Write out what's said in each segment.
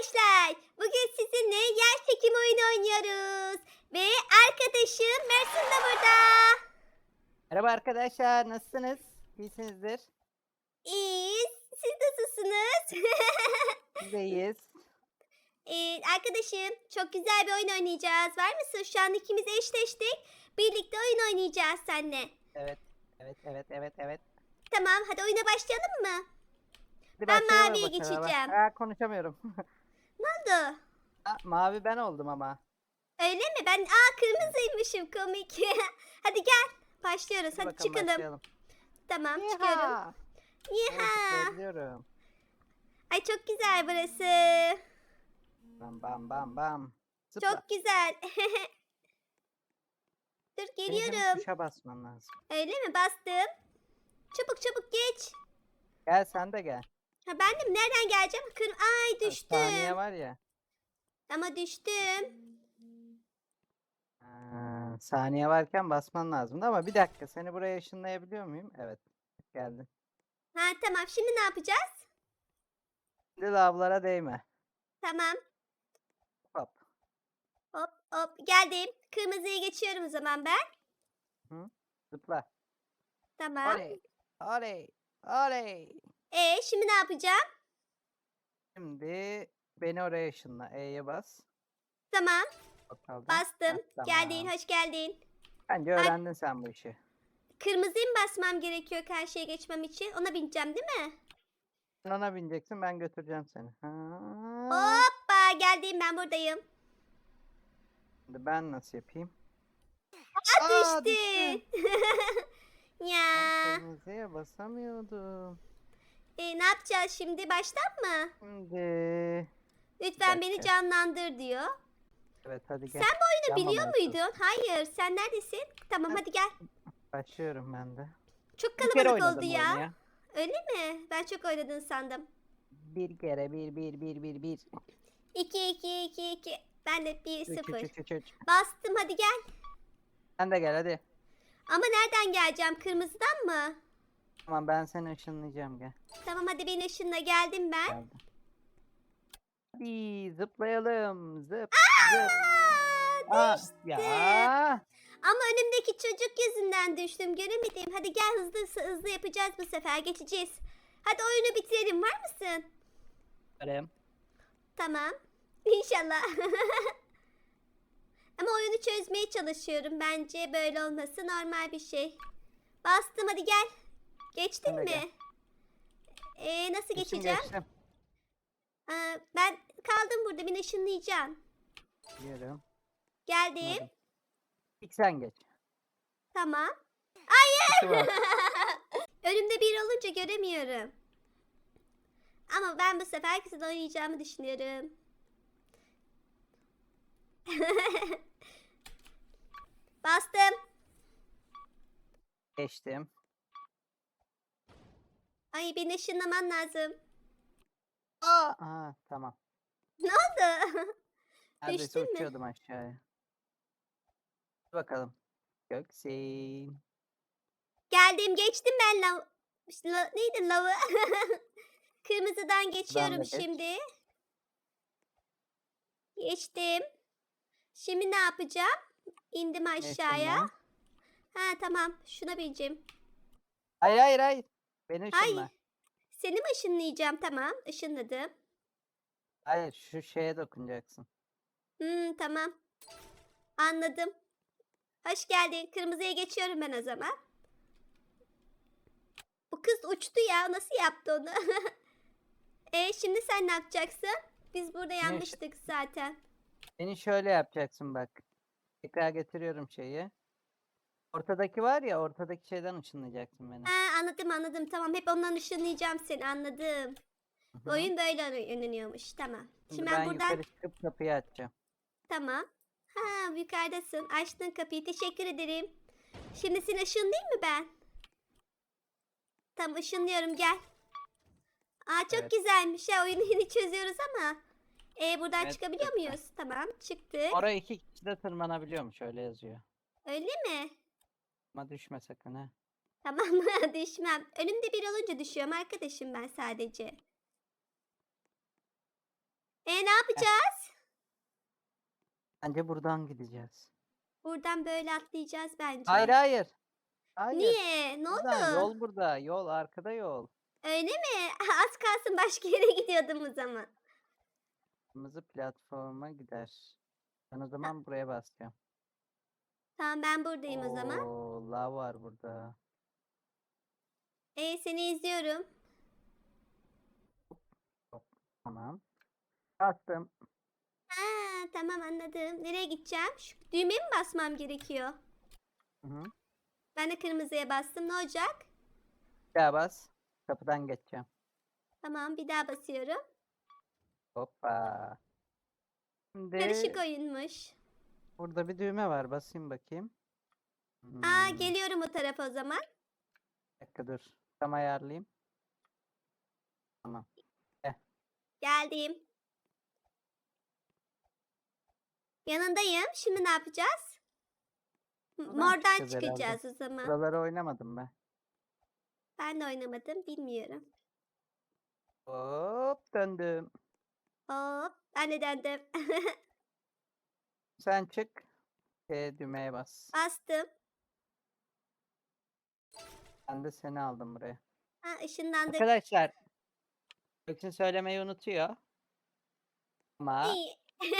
arkadaşlar. Bugün sizinle yer çekimi oyunu oynuyoruz. Ve arkadaşım Mersin de burada. Merhaba arkadaşlar, nasılsınız? İyisinizdir. İyiyiz. Siz nasılsınız? Biz de iyiyiz. Ee, arkadaşım çok güzel bir oyun oynayacağız. Var mısın? Şu an ikimiz eşleştik. Birlikte oyun oynayacağız seninle. Evet, evet, evet, evet, evet. Tamam hadi oyuna başlayalım mı? Hadi Ben başlayalım maviye bakalım. geçeceğim. Ha, konuşamıyorum. Ne oldu? Ha, mavi ben oldum ama. Öyle mi? Ben aa kırmızıymışım komik. hadi gel. Başlıyoruz. Hadi bakalım, çıkalım. başlayalım. Tamam çıkıyorum. Evet, Yiha. tıklayabiliyorum. Ay çok güzel burası. Bam bam bam bam. Zıpla. Çok güzel. Dur geliyorum. Tuşa basman lazım. Öyle mi? Bastım. Çabuk çabuk geç. Gel sen de gel. Ha ben de mi? nereden geleceğim? Kır Ay Ha, Saniye düştüm. var ya. Ama düştüm. Ha, saniye varken basman lazımdı ama bir dakika seni buraya ışınlayabiliyor muyum? Evet. Geldin. Ha tamam şimdi ne yapacağız? Şimdi lavlara değme. Tamam. Hop. Hop hop geldim. Kırmızıyı geçiyorum o zaman ben. Zıpla. Tamam. Oley. Oley. Oley. E şimdi ne yapacağım? Şimdi beni oraya ışınla. E'ye bas. Tamam. Bakalım. Bastım. Ha, Geldin, tamam. hoş geldin. Bence Ay. öğrendin sen bu işi. Kırmızıyı mı basmam gerekiyor karşıya geçmem için? Ona bineceğim değil mi? Sen ona bineceksin ben götüreceğim seni. Ha. Hoppa geldim ben buradayım. Şimdi ben nasıl yapayım? Aa, düştün. ya. Ben Kırmızıya basamıyordum. E, ne yapacağız şimdi? Baştan mı? Şimdi. Lütfen beni dakika. canlandır diyor. Evet hadi gel. Sen bu oyunu biliyor Yanmamalısın. muydun? Hayır. Sen neredesin? Tamam hadi gel. Başlıyorum ben de. Çok Bir kere kalabalık oynadım oldu bu ya. oyunu. Öyle mi? Ben çok oynadın sandım. Bir kere bir bir bir bir bir. 2 2 2 2. Ben de 1 Üç, üç, 0. üç, üç, üç. Bastım hadi gel. Sen de gel hadi. Ama nereden geleceğim? Kırmızıdan mı? Tamam ben seni ışınlayacağım gel. Tamam hadi beni ışınla geldim ben. Geldim. Hadi zıplayalım. Zıp zıp. Aa, ya. Ama önümdeki çocuk yüzünden düştüm. Göremedim. Hadi gel hızlı hızlı yapacağız bu sefer. Geçeceğiz. Hadi oyunu bitirelim. Var mısın? Varım. Tamam. İnşallah. Ama oyunu çözmeye çalışıyorum. Bence böyle olması normal bir şey. Bastım hadi gel. Geçtin mi? Ee, nasıl Geçtim, geçeceğim? geçtim. Aa, ben kaldım burada. Beni ışınlayacağım. Biliyorum. Geldim. Anladım. İlk sen geç. Tamam. Var. Önümde bir olunca göremiyorum. Ama ben bu sefer güzel oynayacağımı düşünüyorum. Bastım. Geçtim. Ay beni ışınlaman lazım. Aa, Aa tamam. Ne oldu? Neredeyse Düştün mü? uçuyordum aşağıya. Dur Bakalım. Göksin. Geldim geçtim ben lav... La... Neydi lavı? Kırmızıdan geçiyorum geç. şimdi. Geçtim. Şimdi ne yapacağım? İndim aşağıya. ben. Ha tamam şuna bineceğim. Hayır hayır hayır. Beni Ay. ışınla. Seni mi ışınlayacağım? Tamam ışınladım. Hayır şu şeye dokunacaksın. Hmm, tamam. Anladım. Hoş geldin. Kırmızıya geçiyorum ben o zaman. Bu kız uçtu ya. Nasıl yaptı onu? e şimdi sen ne yapacaksın? Biz burada yanmıştık zaten. Beni şöyle yapacaksın bak. Tekrar getiriyorum şeyi. Ortadaki var ya ortadaki şeyden ışınlayacaksın beni. Ha, anladım anladım. Tamam hep ondan ışınlayacağım seni. Anladım. Hı. Oyun böyle oynanıyormuş. Tamam. Şimdi ben buradan yukarı çıkıp kapıyı açacağım. Tamam. Ha yukarıdasın. Açtın kapıyı. Teşekkür ederim. Şimdi seni ışınlayayım mı ben? Tamam ışınlıyorum gel. Aa çok Evet. güzelmiş ya. Oyunu yeni çözüyoruz ama. E buradan Evet, çıkabiliyor muyuz? Tamam çıktık. Oraya iki kişi de tırmanabiliyormuş öyle yazıyor. Öyle mi? Ama düşme sakın ha. Tamam? Düşmem. Önümde bir olunca düşüyorum arkadaşım ben sadece. E ne yapacağız? Bence buradan gideceğiz. Buradan böyle atlayacağız bence. Hayır hayır. Hayır. Niye? Ne Buradan, oldu? Yol burada. Yol arkada yol. Öyle mi? Az kalsın başka yere gidiyordum o zaman. Kırmızı platforma gider. Ben o zaman buraya basacağım. Tamam ben buradayım o zaman. Oo, lav var burada. E seni izliyorum. Tamam. Bastım. Ha, tamam anladım. Nereye gideceğim? Şu düğmeye mi basmam gerekiyor? Hı -hı. Ben de kırmızıya bastım. Ne olacak? Bir daha bas. Kapıdan geçeceğim. Tamam bir daha basıyorum. Hoppa. Şimdi Karışık oyunmuş. Burada bir düğme var. Basayım bakayım. Aa Hmm, geliyorum o tarafa o zaman. Bir dakika dur. Tam ayarlayayım. Tamam. Geldim. Yanındayım. Şimdi ne yapacağız? Buradan Mordan çıkacağız çıkacağız o zaman. Buraları oynamadım ben. Ben de oynamadım. Bilmiyorum. Hop döndüm. Hop. Ben de döndüm. Sen çık. E, düğmeye bas. Bastım. Ben de seni aldım buraya. Ha ışınlandık. Arkadaşlar. Göksin söylemeyi unutuyor. Ama İyi.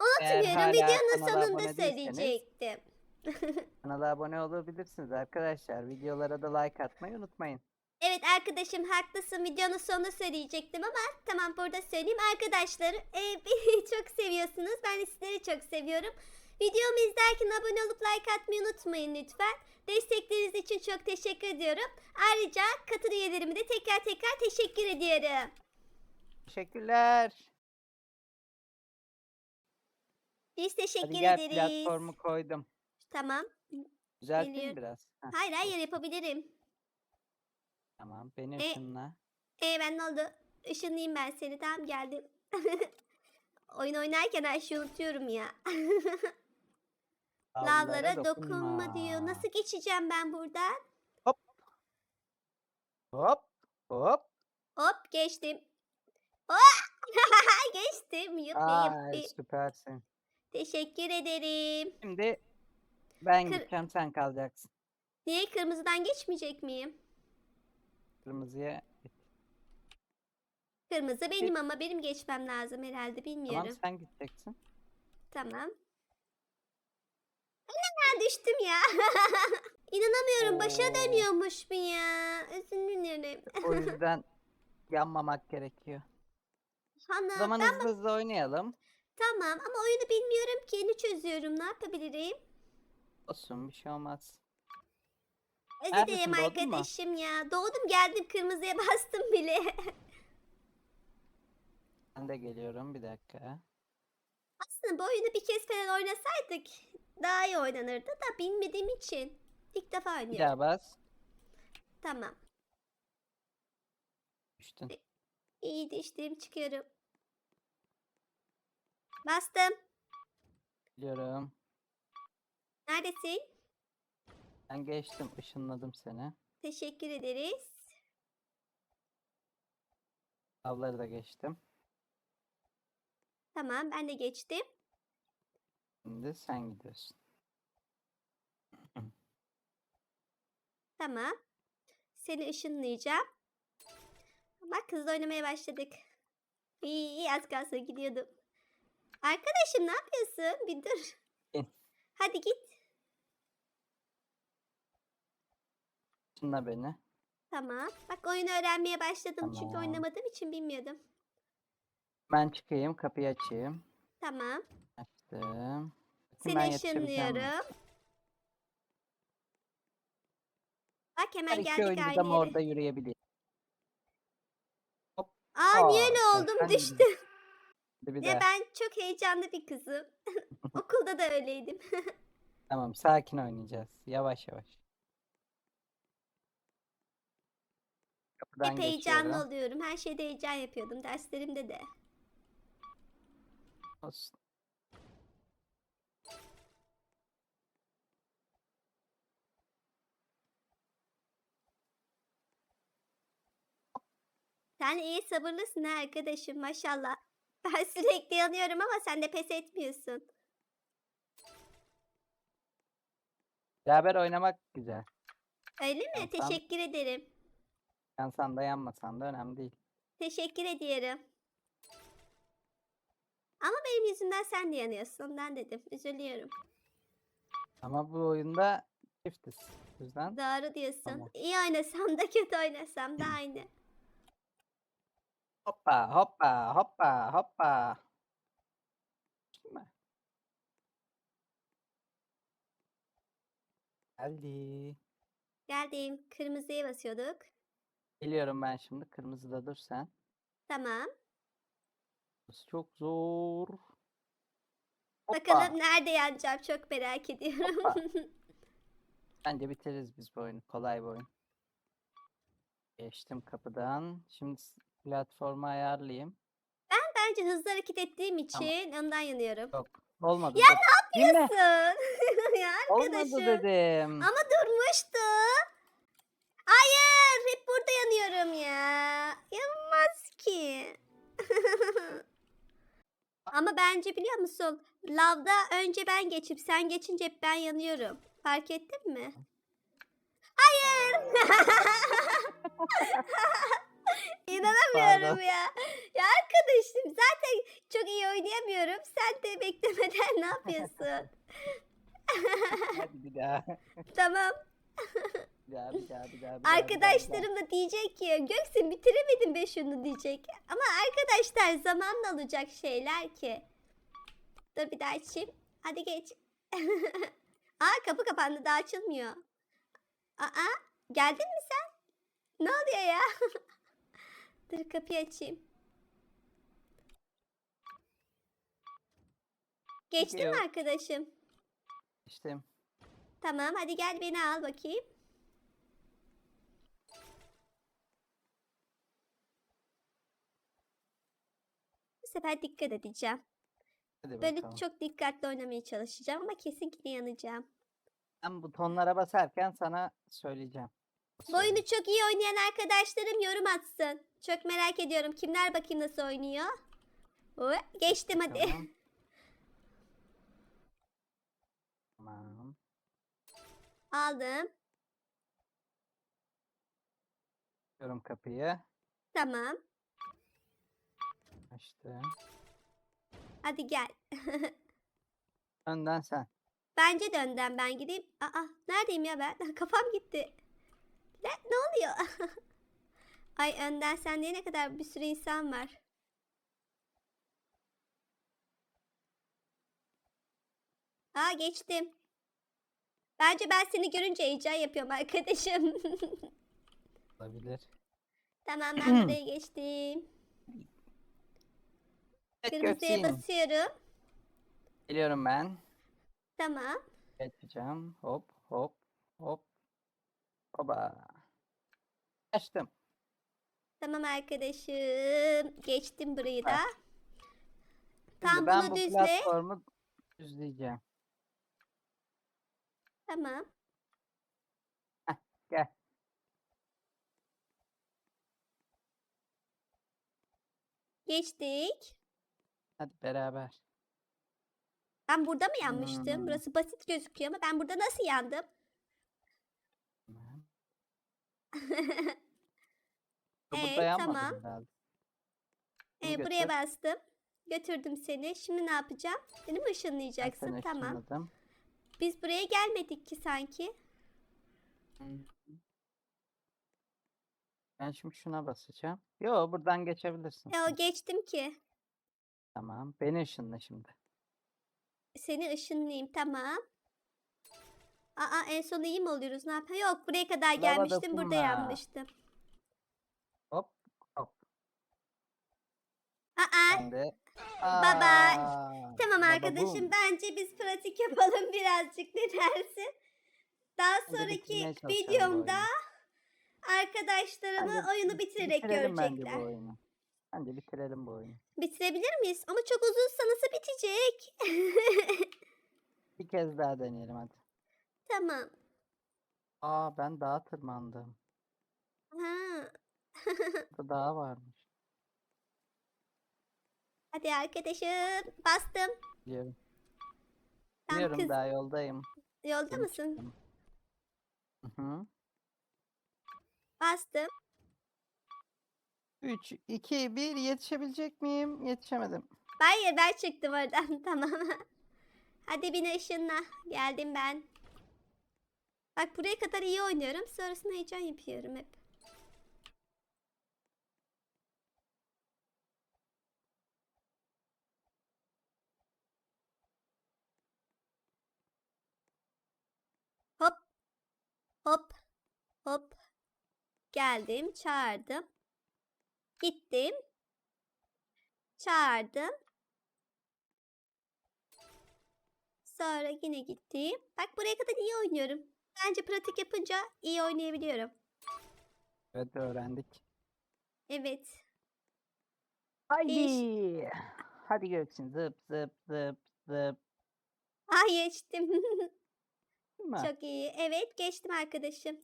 Unutmuyorum. hala Videonun kanala sonunda abone değilseniz- söyleyecektim. kanala abone olabilirsiniz arkadaşlar. Videolara da like atmayı unutmayın. Evet arkadaşım haklısın videonun sonunda söyleyecektim ama tamam burada söyleyeyim. Arkadaşlar e, beni çok seviyorsunuz. Ben de sizleri çok seviyorum. Videomu izlerken abone olup like atmayı unutmayın lütfen. Destekleriniz için çok teşekkür ediyorum. Ayrıca katıl üyelerime de tekrar tekrar teşekkür ediyorum. Teşekkürler. Biz teşekkür Hadi gel ederiz. platformu koydum. Tamam. Düzelteyim Geliyorum. biraz. Heh, Hayır hayır yapabilirim. Tamam. Beni E, ışınla. E ben ne oldu? Işınlayayım ben seni. Tamam geldim. Oyun oynarken her şeyi unutuyorum ya. Lavlara dokunma diyor. Nasıl geçeceğim ben buradan? Hop. Hop. Hop. Hop geçtim. Hop. geçtim. Yuppi Ay yuppi. süpersin. Teşekkür ederim. Şimdi ben Kır- gideceğim sen kalacaksın. Niye kırmızıdan geçmeyecek miyim? Kırmızıya. Kırmızı benim ama benim geçmem lazım herhalde Tamam bilmiyorum. sen gideceksin. Tamam. Ben düştüm ya. İnanamıyorum başa Oo. dönüyormuş bu ya. Özür dilerim. O yüzden yanmamak gerekiyor. O Hana zaman ben hızlı hızlı oynayalım. tamam ama oyunu bilmiyorum ki yeni çözüyorum. Ne yapabilirim? Olsun bir şey olmaz. Özür Neredesin, dilerim doğdun mu? arkadaşım ya. Doğdum geldim kırmızıya bastım bile. Ben de geliyorum bir dakika. Aslında bu oyunu bir kez falan oynasaydık daha iyi oynanırdı da bilmediğim için. İlk defa Bir oynuyorum. daha bas. Tamam. Düştün. İyi düştüm çıkıyorum. Bastım. Biliyorum. Neredesin? Ben geçtim. ışınladım seni. Teşekkür ederiz. Avları da geçtim. Tamam ben de geçtim. Şimdi sen gidiyorsun. Tamam. Seni ışınlayacağım. Bak hızlı oynamaya başladık. İyi iyi az kalsın gidiyordum. Arkadaşım ne yapıyorsun? Bir dur. Hadi git. Işınla beni. Tamam. Bak oyunu öğrenmeye başladım çünkü Tamam. oynamadığım için bilmiyordum. Ben çıkayım. Kapıyı açayım. Tamam. Açtım. Bakayım Seni yetişebileceğim mi? ışınlıyorum. Bak Her hemen iki geldik oyuncu da aynı yere. orada yürüyebiliyor? Aa niye Aa, öyle oldum sen düştüm. Hadi bir Ya daha. ben çok heyecanlı bir kızım. Okulda da öyleydim. Tamam sakin oynayacağız. Yavaş yavaş. Kapıdan Hep heyecanlı geçiyorum. oluyorum. Her şeyde heyecan yapıyordum. Derslerimde de. Olsun. Sen iyi sabırlısın ha arkadaşım maşallah. Ben sürekli yanıyorum ama sen de pes etmiyorsun. Beraber oynamak güzel. Öyle mi? Tamam. Teşekkür ederim. Yansan da yanmasan da önemli değil. Teşekkür ediyorum. Ama benim yüzümden sen de yanıyorsun. Ondan dedim. Üzülüyorum. Ama bu oyunda çiftiz. O yüzden Doğru diyorsun. Tamam. İyi oynasam da kötü oynasam da aynı. hoppa hoppa hoppa hoppa. Değil mi? Geldi. Geldim. Kırmızıya basıyorduk. Geliyorum ben şimdi. Kırmızıda dur sen. Tamam. Burası çok zor. Hoppa. Bakalım nerede yanacağım çok merak ediyorum. Bence bitiririz biz bu oyunu. Kolay bir oyun. Geçtim kapıdan. Şimdi platformu ayarlayayım. Bence hızlı hareket ettiğim için ondan yanıyorum. Yok. Olmadı. Ya ya Olmadı arkadaşım. dedim. Ama durmuştu. Yanıyorum ya. Yanmaz ki. Ama bence biliyor musun? Lavda önce ben geçip sen geçince hep ben yanıyorum. Fark ettin mi? Hayır. İnanamıyorum Pardon. ya. Ya arkadaşım zaten çok iyi oynayamıyorum. Sen de beklemeden ne yapıyorsun? Hadi bir daha. tamam. Arkadaşlarım da diyecek ki Göksin bitiremedim be şunu diyecek. Ama arkadaşlar zamanla olacak şeyler ki. Dur bir daha açayım. Hadi geç. Aa kapı kapandı daha açılmıyor. Aa geldin mi sen? Ne oluyor ya? Dur kapıyı açayım. Geçtin mi arkadaşım? İşte Tamam hadi gel beni al bakayım. Sefer dikkat edeceğim. hadi Böyle bakalım. çok dikkatli oynamaya çalışacağım ama kesinlikle yanacağım. Ben butonlara basarken sana söyleyeceğim. Bu oyunu çok iyi oynayan arkadaşlarım yorum atsın. Çok merak ediyorum. Kimler bakayım nasıl oynuyor? Oo, Geçtim hadi. Tamam. Tamam. Aldım. Açıyorum kapıyı. Tamam. Açtım. Hadi gel. Önden sen. Bence de önden ben gideyim. Aa, neredeyim ya ben? Kafam gitti. Ne, ne oluyor? Ay önden sen diye ne kadar bir sürü insan var. Aa geçtim. Bence ben seni görünce heyecan yapıyorum arkadaşım. Olabilir. tamam ben buraya geçtim. Kırmızıya Göksin. basıyorum. Geliyorum ben. Tamam. Geçeceğim. Hop hop hop. Hoba. Açtım. Tamam arkadaşım. Geçtim burayı da. Şimdi Tam ben bunu bu düzle. platformu düzleyeceğim. Tamam. Gel. Geçtik. Hadi beraber. Ben burada mı yanmıştım? Hmm. Burası basit gözüküyor ama ben burada nasıl yandım? Evet, tamam. herhalde. Ee, buraya bastım. Götürdüm seni. Şimdi ne yapacağım? Beni mi Ben ışınlayacaksın? seni Tamam. Biz buraya gelmedik ki sanki. Ben şimdi şuna basacağım. Yo buradan geçebilirsin. O sen. geçtim ki. Tamam. Beni ışınla şimdi. Seni ışınlayayım. Tamam. Aa en son iyi mi oluyoruz? Ne yapayım? Yok buraya kadar Lava gelmiştim. Burada dokunma. yanmıştım. Hop hop. Aa Ben de. Baba. Aa, Tamam baba arkadaşım boom. bence biz pratik yapalım birazcık ne dersin? Daha sonraki bitirmeye çalışalım bu videomda oyunu. arkadaşlarımı Bence oyunu bitirerek bitirelim bence görecekler. bu oyunu. Bence bitirelim bu oyunu. Bitirebilir miyiz? Ama çok uzunsa nasıl bitecek? Bir kez daha deneyelim hadi. tamam. Aa ben dağa tırmandım. Ha. Burada dağ varmış. Hadi arkadaşım. Bastım. Biliyorum. Tam Biliyorum kız- daha yoldayım. Yolda Yeni mısın? çıktım. Hı hı. Bastım. 3, 2, 1 yetişebilecek miyim? Yetişemedim. Hayır ben çıktım oradan. Tamam. Hadi bin ışınla. Geldim ben. Bak buraya kadar iyi oynuyorum. Sonrasında heyecan yapıyorum hep. Hop. Hop. Hop. Geldim. Çağırdım. Gittim. Çağırdım. Sonra yine gittim. Bak buraya kadar iyi oynuyorum. Bence pratik yapınca iyi oynayabiliyorum. Evet öğrendik. Evet. Haydi. Hadi Göksin zıp zıp zıp zıp. Ah geçtim. Çok iyi. Evet geçtim arkadaşım.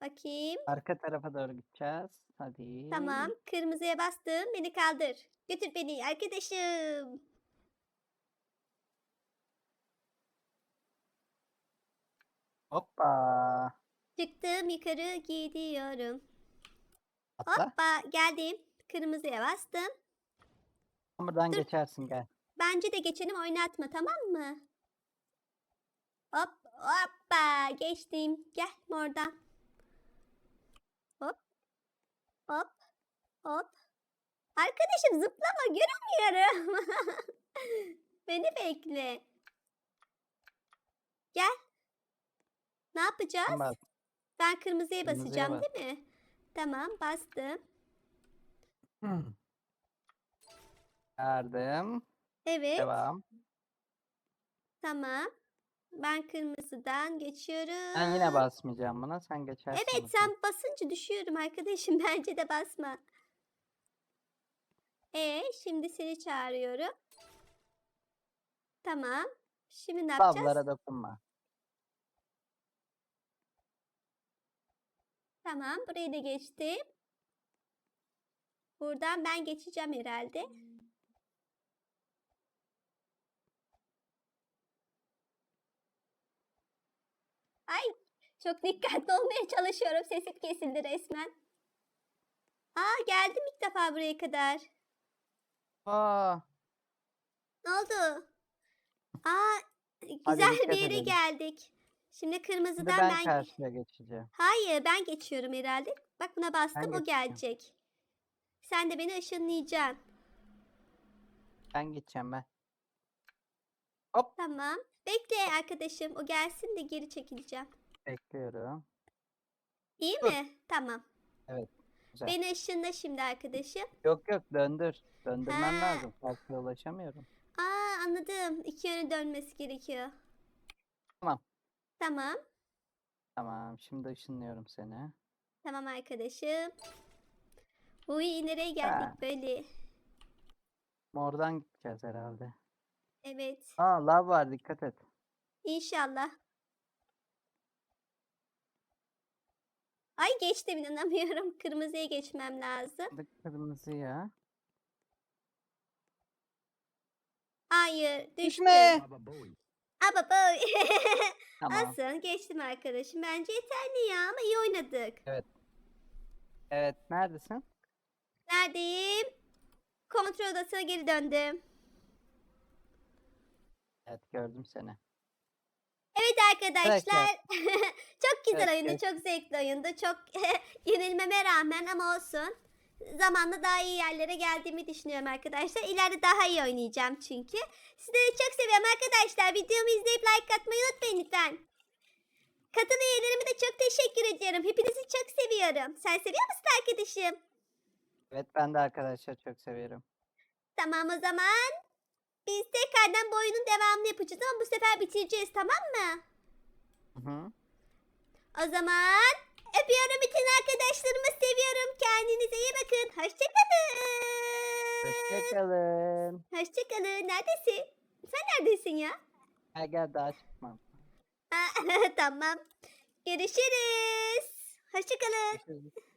Bakayım. Arka tarafa doğru gideceğiz. Hadi. Tamam. Kırmızıya bastım. Beni kaldır. Götür beni arkadaşım. Hoppa. Çıktım yukarı gidiyorum. Atla. Hoppa geldim. Kırmızıya bastım. Buradan Dur. geçersin gel. Bence de geçelim oynatma tamam mı? Hop hoppa geçtim. Gel oradan. Hop hop hop. Arkadaşım zıplama göremiyorum. Beni bekle. Gel. Ne yapacağız? Bas. Ben kırmızıya Kırmızıya basacağım bas. değil mi? Tamam bastım. Verdim. Evet. Devam. Tamam. Ben kırmızıdan geçiyorum. Ben yine basmayacağım buna. Sen geçersin. Evet bakalım. sen basınca düşüyorum arkadaşım. Bence de basma. E şimdi seni çağırıyorum. Tamam. Şimdi ne yapacağız? Lavlara dokunma. Tamam. Burayı da geçtim. Buradan ben geçeceğim herhalde. Ay çok dikkatli olmaya çalışıyorum. Sesim kesildi resmen. Aa geldim ilk defa buraya kadar. Aa, Ne oldu? Aa güzel bir yere edelim. geldik. Şimdi şimdi kırmızıdan ben, ben... karşıya geçeceğim. Hayır ben geçiyorum herhalde. Bak buna bastım o geçeceğim. gelecek. Sen de beni ışınlayacaksın. Ben geçeceğim ben. Hop. Tamam. Bekle arkadaşım. O gelsin de geri çekileceğim. Bekliyorum. İyi Dur. mi? Tamam. Güzel. Beni ışınla şimdi arkadaşım. Yok yok döndür. Döndürmen Ha. lazım. Karşıya ulaşamıyorum. Aa anladım. İki yöne dönmesi gerekiyor. Tamam. Tamam. Tamam. Şimdi ışınlıyorum seni. Tamam arkadaşım. Uy nereye geldik Ha. böyle? Oradan gideceğiz herhalde. Evet. Aa lav var dikkat et. İnşallah. Ay geçtim inanamıyorum. Kırmızıya geçmem lazım. Hadi Kırmızıya. Hayır düştüm. Düşme. Aba boy. Tamam. Olsun geçtim arkadaşım. Bence yeterli ya ama iyi oynadık. Evet neredesin? Neredeyim? Kontrol odasına geri döndüm. Evet gördüm seni. Evet arkadaşlar. çok güzel Evet, oyundu. evet. Çok zevkli oyundu. Çok yenilmeme rağmen ama olsun. Zamanla daha iyi yerlere geldiğimi düşünüyorum arkadaşlar. İleride daha iyi oynayacağım çünkü. Sizleri çok seviyorum arkadaşlar. Videomu izleyip like atmayı unutmayın lütfen. Katıl üyelerime de çok teşekkür ediyorum. Hepinizi çok seviyorum. Sen seviyor musun arkadaşım? Evet ben de arkadaşlar çok seviyorum. Tamam o zaman. Biz tekrardan bu oyunun devamını yapacağız ama bu sefer bitireceğiz tamam mı? Hı hı. O zaman öpüyorum bütün arkadaşlarımı seviyorum. Kendinize iyi bakın. Hoşçakalın. Hoşçakalın. Hoşçakalın. Neredesin? Sen neredesin ya? Gel gel daha çıkmam. Tamam. Görüşürüz. Hoşçakalın. Görüşürüz.